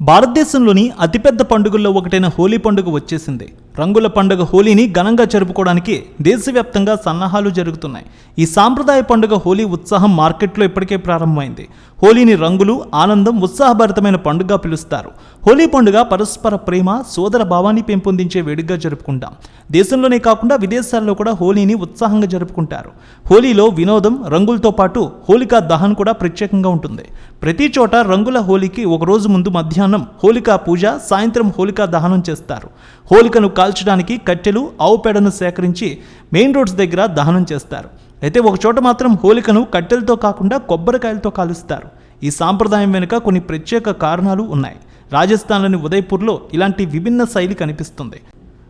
భారతదేశంలోని అతిపెద్ద పండుగల్లో ఒకటైన హోలీ పండుగ వచ్చేసింది. రంగుల పండుగ హోలీని ఘనంగా జరుపుకోవడానికి దేశవ్యాప్తంగా సన్నాహాలు జరుగుతున్నాయి. ఈ సాంప్రదాయ పండుగ హోలీ ఉత్సాహం మార్కెట్లో ఇప్పటికే ప్రారంభమైంది. హోలీని రంగులు ఆనందం ఉత్సాహభరితమైన పండుగ పిలుస్తారు. హోలీ పండుగ పరస్పర ప్రేమ సోదర భావాన్ని పెంపొందించే వేడుకగా జరుపుకుంటాం. దేశంలోనే కాకుండా విదేశాల్లో కూడా హోలీని ఉత్సాహంగా జరుపుకుంటారు. హోలీలో వినోదం రంగులతో పాటు హోలికా దహన్ కూడా ప్రత్యేకంగా ఉంటుంది. ప్రతి చోట రంగుల హోలీకి ఒక రోజు ముందు మధ్యాహ్నం హోలికా పూజ సాయంత్రం హోలికా దహనం చేస్తారు. హోలికను కాల్చడానికి కట్టెలు ఆవు పేడను సేకరించి మెయిన్ రోడ్స్ దగ్గర దహనం చేస్తారు. అయితే ఒక చోట మాత్రం హోలికను కట్టెలతో కాకుండా కొబ్బరికాయలతో కాలుస్తారు. ఈ సాంప్రదాయం వెనుక కొన్ని ప్రత్యేక కారణాలు ఉన్నాయి. రాజస్థాన్లోని ఉదయ్పూర్లో ఇలాంటి విభిన్న శైలి కనిపిస్తుంది.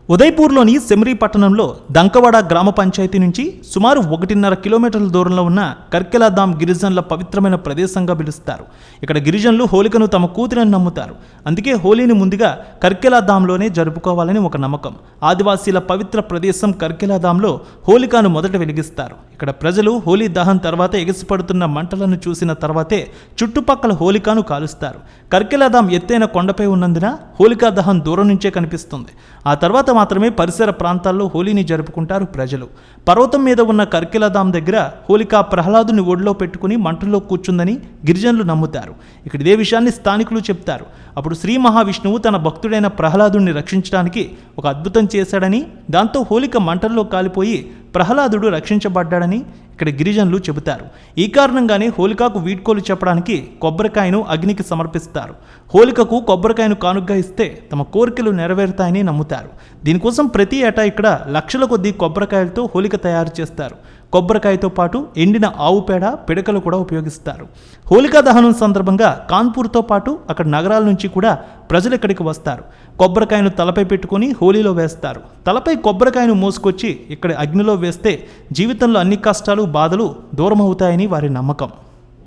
ఉదయ్పూర్లోని సెమ్రీ పట్టణంలో దంకవాడ గ్రామ పంచాయతీ నుంచి సుమారు ఒకటిన్నర కిలోమీటర్ల దూరంలో ఉన్న కర్కెలాధామ్ గిరిజనుల పవిత్రమైన ప్రదేశంగా పిలుస్తారు ఇక్కడ గిరిజనులు హోలికను తమ కూతురని నమ్ముతారు. అందుకే హోలీని ముందుగా కర్కెలాదాంలోనే జరుపుకోవాలని ఒక నమ్మకం. ఆదివాసీల పవిత్ర ప్రదేశం కర్కెలాధామ్లో హోలికాను మొదట వెలిగిస్తారు. ఇక్కడ ప్రజలు హోలీ దహన్ తర్వాత ఎగసిపడుతున్న మంటలను చూసిన తర్వాతే చుట్టుపక్కల హోలికాను కాలుస్తారు. కర్కెలాధామ్ ఎత్తైన కొండపై ఉన్నందున హోలికా దహన్ దూరం నుంచే కనిపిస్తుంది. ఆ తర్వాత మాత్రమే పరిసర ప్రాంతాల్లో హోలీని జరుపుకుంటారు ప్రజలు. పర్వతం మీద ఉన్న కర్కిలదాం దగ్గర హోలికా ప్రహ్లాదుని ఒడిలో పెట్టుకుని మంటల్లో కూర్చుందని గిరిజనులు నమ్ముతారు. ఇక్కడ ఇదే విషయాన్ని స్థానికులు చెప్తారు. అప్పుడు శ్రీ మహావిష్ణువు తన భక్తుడైన ప్రహ్లాదుని రక్షించడానికి ఒక అద్భుతం చేశాడని దాంతో హోలిక మంటల్లో కాలిపోయి ప్రహ్లాదుడు రక్షించబడ్డాడని ఇక్కడ గిరిజనులు చెబుతారు. ఈ కారణంగానే హోలికాకు వీడ్కోలు చెప్పడానికి కొబ్బరికాయను అగ్నికి సమర్పిస్తారు. హోలికకు కొబ్బరికాయను కానుగ్గా ఇస్తే తమ కోరికలు నెరవేరుతాయని నమ్ముతారు. దీనికోసం ప్రతి ఏటా ఇక్కడ లక్షల కొద్దీ కొబ్బరికాయలతో హోలిక తయారు చేస్తారు. కొబ్బరికాయతో పాటు ఎండిన ఆవు పేడ పిడకలు కూడా ఉపయోగిస్తారు. హోలికా దహనం సందర్భంగా కాన్పూర్తో పాటు అక్కడ నగరాల నుంచి కూడా ప్రజలు ఇక్కడికి వస్తారు. కొబ్బరికాయను తలపై పెట్టుకొని హోలీలో వేస్తారు. తలపై కొబ్బరికాయను మోసుకొచ్చి ఇక్కడ అగ్నిలో వేస్తే జీవితంలో అన్ని కష్టాలు బాధలు దూరం అవుతాయని వారి నమ్మకం.